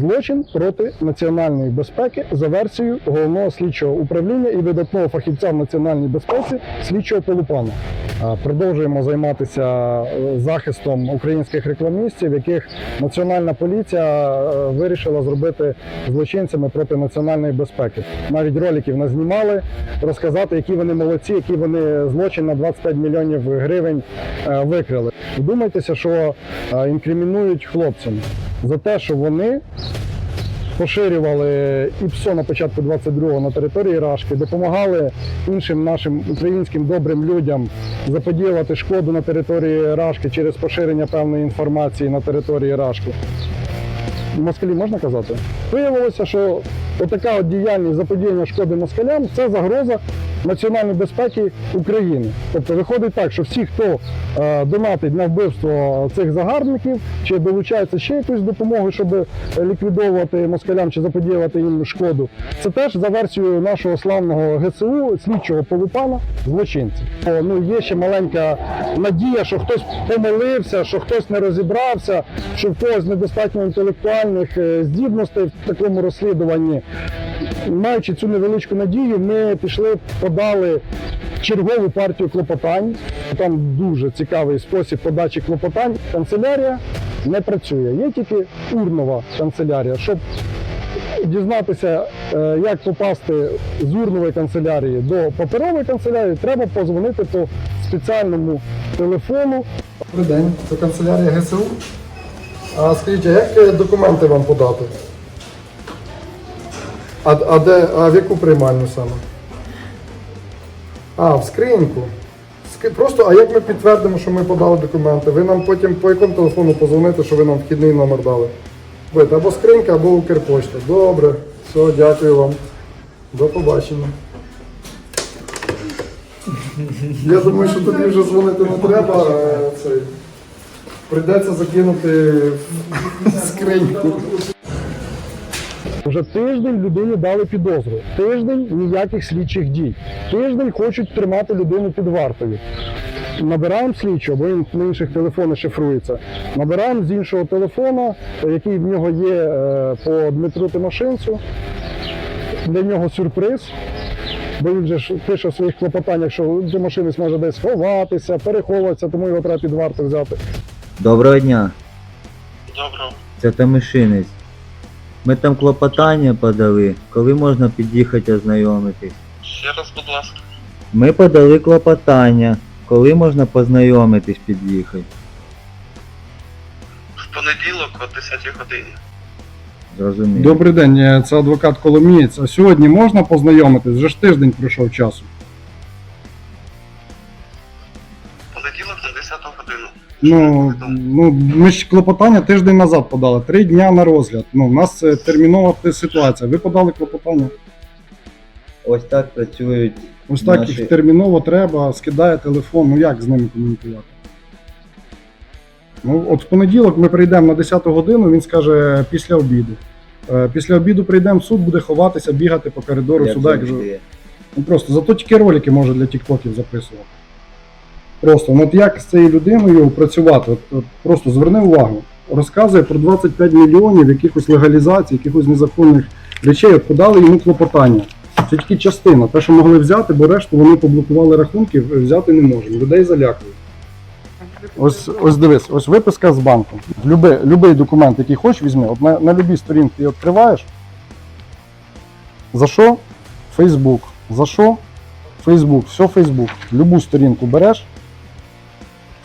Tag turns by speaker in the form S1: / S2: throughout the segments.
S1: Злочин проти національної безпеки за версією головного слідчого управління і видатного фахівця в національній безпеці слідчого Полупана. Продовжуємо займатися е, захистом українських рекламістів, яких національна поліція е, вирішила зробити злочинцями проти національної безпеки. Навіть роликів назнімали, розказати, які вони молодці, які вони злочин на 25 мільйонів гривень е, викрили. Вдумайтеся, що інкримінують хлопцям за те, що вони поширювали ІПСО на початку 22-го на території Рашки, допомагали іншим нашим українським добрим людям заподіювати шкоду на території Рашки через поширення певної інформації на території Рашки. Москалі можна казати? Виявилося, що отака от діяльність заподіяння шкоди москалям це загроза національної безпеки України. Тобто виходить так, що всі, хто е, донатить на вбивство цих загарбників, чи долучається ще якоюсь допомогою, щоб ліквідовувати москалям чи заподіювати їм шкоду, це теж за версією нашого славного ГСУ, слідчого Полупана, злочинці. Ну є ще маленька надія, що хтось помилився, що хтось не розібрався, що в когось недостатньо інтелектуальних е, здібностей в такому розслідуванні. Маючи цю невеличку надію, ми пішли, подали чергову партію клопотань. Там дуже цікавий спосіб подачі клопотань. Канцелярія не працює. Є тільки урнова канцелярія. Щоб дізнатися, е, як попасти з урнової канцелярії до паперової канцелярії, треба позвонити по спеціальному телефону. Добрий день, це канцелярія ГСУ. А скажіть, а як е, документи вам подати? А, а, де, а в яку приймальню саме? А, в скриньку. Просто, а як ми підтвердимо, що ми подали документи? Ви нам потім по якому телефону позвоните, що ви нам вхідний номер дали? Будете або скринька, або Укрпошта. Добре, все, дякую вам. До побачення. Я думаю, що тобі вже дзвонити не треба. е, Цей. Прийдеться закинути скриньку. Вже тиждень людині дали підозру. Тиждень ніяких слідчих дій. Тиждень хочуть тримати людину під вартою. Набираємо слідчого, бо він на інших телефонах шифрується. Набираємо з іншого телефона, який в нього є е, по Дмитру Тимошинцю. Для нього сюрприз. Бо він же ж пише в своїх клопотаннях, що Тимошинець може десь ховатися, переховуватися, тому його треба під варту взяти.
S2: Доброго дня,
S3: Добро.
S2: це Тамишинець. Ми там клопотання подали, коли можна під'їхати ознайомитись.
S3: Ще раз, будь ласка.
S2: Ми подали клопотання, коли можна познайомитись під'їхати.
S3: В понеділок о 10 годині.
S2: Зрозуміло.
S1: Добрий день, е, це адвокат Коломієць. А сьогодні можна познайомитись? Вже ж тиждень пройшов часу.
S3: Понеділок на 10 годину.
S1: Ну, ну ми ж клопотання тиждень назад подали, три дня на розгляд. Ну, у нас е, термінова те- ситуація. Ви подали клопотання.
S2: Ось так працюють.
S1: Ось так
S2: Наші-
S1: їх терміново треба, скидає телефон. Ну як з ними комунікувати? Ну, от в понеділок ми прийдемо на 10 годину, він скаже після обіду. Е, Після обіду прийдемо в суд, буде ховатися, бігати по коридору
S2: як
S1: суда. як
S2: завжди.
S1: Ну просто зато тільки ролики може для тіктоків записувати. Просто, ну от як з цією людиною працювати? От, от просто зверни увагу. Розказує про 25 мільйонів якихось легалізацій, якихось незаконних речей. От подали йому клопотання. Це тільки частина. Те, що могли взяти, бо решту вони поблокували рахунки, взяти не можемо. Людей залякують. Ось, ось дивись, ось виписка з банку. Люби, любий документ, який хочеш, візьми. От на, на любій сторінці її відкриваєш. За що? Фейсбук. За що? Фейсбук. Все Фейсбук. Любу сторінку береш.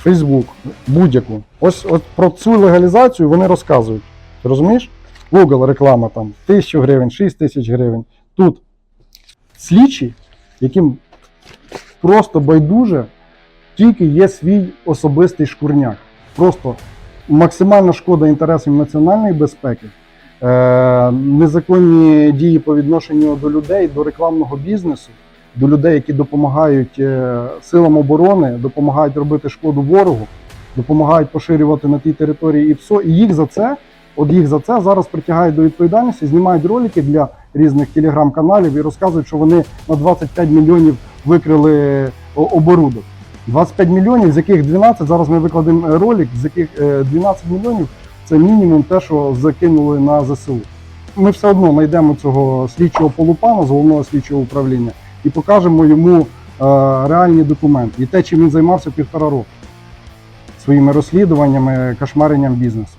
S1: Фейсбук. Будь-яку. Ось от про цю легалізацію вони розказують. Ти розумієш? Google реклама там 1000 гривень, 6 тисяч гривень. Тут слідчі, яким просто байдуже, тільки є свій особистий шкурняк. Просто максимальна шкода інтересам національної безпеки, е, незаконні дії по відношенню до людей, до рекламного бізнесу, до людей, які допомагають е, силам оборони, допомагають робити шкоду ворогу, допомагають поширювати на тій території ІПСО. І їх за це, от їх за це зараз притягають до відповідальності, знімають ролики для різних телеграм-каналів і розказують, що вони на 25 мільйонів викрили о- оборудок. 25 мільйонів, з яких 12, зараз ми викладемо е, ролик, з яких е, 12 мільйонів це мінімум те, що закинули на ЗСУ. Ми все одно знайдемо цього слідчого полупана з головного слідчого управління і покажемо йому е, реальні документи і те, чим він займався півтора року своїми розслідуваннями, кошмаренням бізнесу.